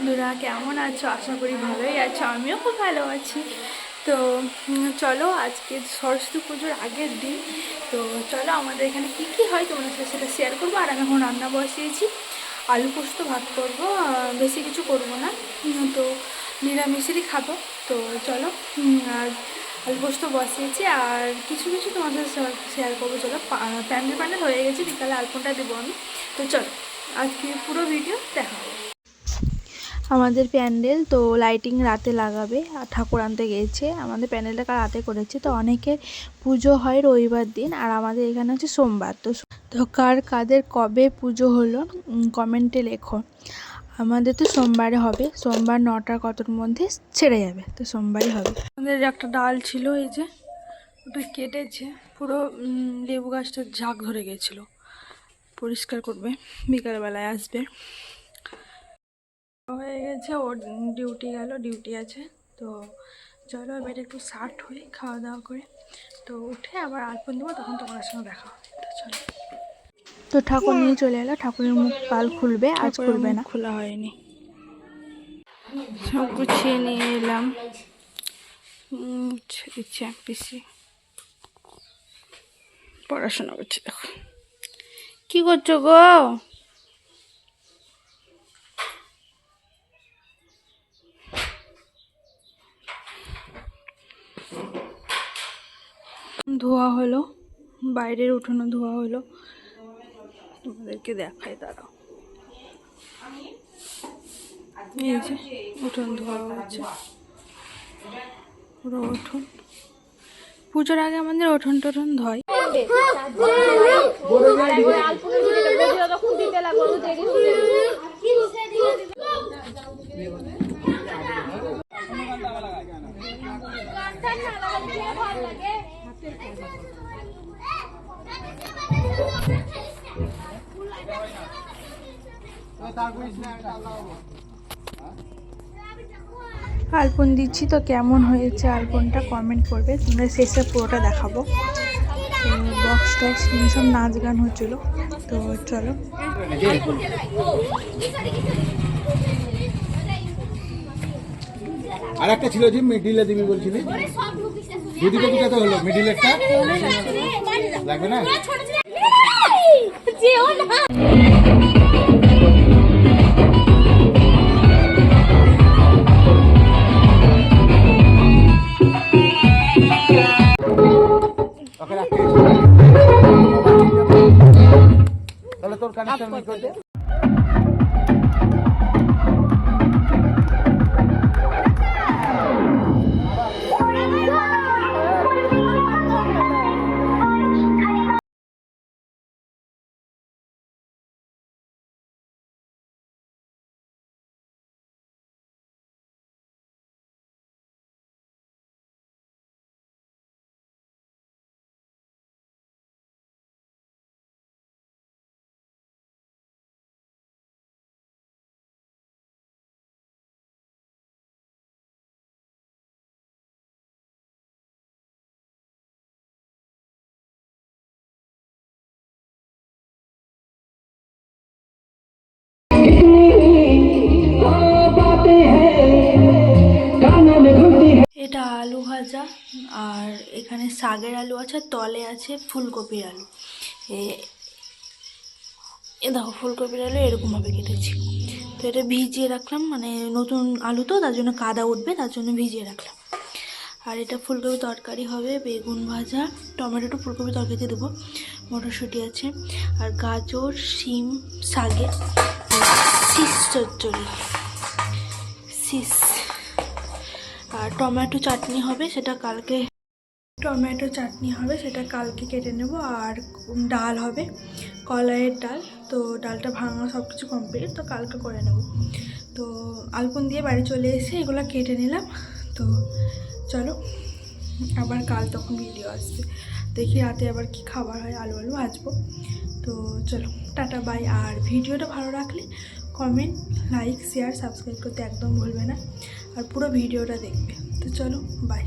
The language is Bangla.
বন্ধুরা, কেমন আছো? আশা করি ভালোই আছো, আমিও খুব ভালো আছি। তো চলো আজকে সরস্বতী পুজোর আগের দিন। তো, চলো আমাদের এখানে কী কী হয় তোমাদের সাথে সেটা শেয়ার করব। আর আমি এখন রান্না বসিয়েছি। আলু পোস্ত ভাত করব বেশি কিছু করব না। তো নিরামিষেরই খাব। তো, চলো আর আলু পোস্ত বসিয়েছি। আর কিছু কিছু তোমাদের শেয়ার করব। চলো প্যান্ডেল প্যান্ডেল হয়ে গেছে, বিকালে আলপনটা দেবো আমি। তো, চলো, আজকে পুরো ভিডিও দেখা হবে। আমাদের প্যান্ডেল তো লাইটিং রাতে লাগাবে, আর ঠাকুর আনতে গেছে। আমাদের প্যান্ডেলটা রাতে করেছে, তো অনেকের পুজো হয় রবিবার দিন, আর আমাদের এখানে হচ্ছে সোমবার। তো তো কার কাদের কবে পুজো হলো কমেন্টে লেখো। আমাদের তো সোমবারে হবে, সোমবার নটা কতর মধ্যে ছেড়ে যাবে, তো সোমবারই হবে। আমাদের একটা ডাল ছিল, এই যে, ওটা কেটেছে, পুরো লেবু গাছটা ঝাঁক ধরে গেছিল। পরিষ্কার করবে, বিকালবেলায় আসবে। হয়ে গেছে ওর ডিউটি গেল ডিউটি আছে। তো চলো এবার একটু শার্ট হয়ে খাওয়া দাওয়া করে। তো উঠে আবার আলপন দেবো তখন তোমার সঙ্গে দেখা হবে। তো চলো। তো ঠাকুর নিয়ে চলে এলো ঠাকুরের মুখ কাল খুলবে আজ খুলবে না। খোলা হয়নি। সব গুছিয়ে নিয়ে এলাম। দিচ্ছে পিসি। পড়াশোনা করছে দেখো। কি করছ গো? ধোয়া হলো বাইরের উঠোনো ধোয়া হলো তোমাদেরকে দেখাই তারা এই যে উঠোন ধোয়া হয়েছে পুরো উঠোন পুজোর আগে আমাদের উঠোন টুঠোন ধয় আলপন দিচ্ছি তো কেমন হয়েছে আলপনটা কমেন্ট করবে। তোমরা শেষে পুরোটা দেখাবো। তো বক্স টক্স সব নাচ গান হচ্ছিল। তো চলো। আর একটা ছিল যে মিডিলে দিবি বলছিলি? দুটো তো হলো মিডিলেরটা লাগবে না। তাহলে তোর কানেকশন এখানে শাকের আলু আছে তলে আছে ফুলকপির আলু। এ- দেখো, ফুলকপির আলু এরকমভাবে কেটেছি। তো এটা ভিজিয়ে রাখলাম মানে নতুন আলু তো, তার জন্য কাদা উঠবে, তার জন্য ভিজিয়ে রাখলাম। আর এটা ফুলকপি তরকারি হবে, বেগুন ভাজা টমেটো ফুলকপি তরকারিতে দেবো, মটরশুঁটি আছে, আর গাজর, শিম শাগে শীষ চচ্চড়ি শীষ আর টমেটো চাটনি হবে, সেটা কালকে টমেটো চাটনি হবে, সেটা কালকে কেটে নেব আর ডাল হবে, কলাইয়ের ডাল। তো ডালটা ভাঙা সব কিছু কমপ্লিট তো কালকে করে নেব। তো আলপন দিয়ে বাড়ি চলে এসে এগুলো কেটে নিলাম। তো চলো, আবার কাল তখন ভিডিও আসবে। দেখি রাতে আবার কি খাবার হয়, আলু আলু ভাজবো। তো চলো, টাটা বাই আর ভিডিওটা ভালো রাখলে কমেন্ট লাইক শেয়ার সাবস্ক্রাইব করতে একদম ভুলবে না। আর পুরো ভিডিওটা দেখবে। তো চলো বাই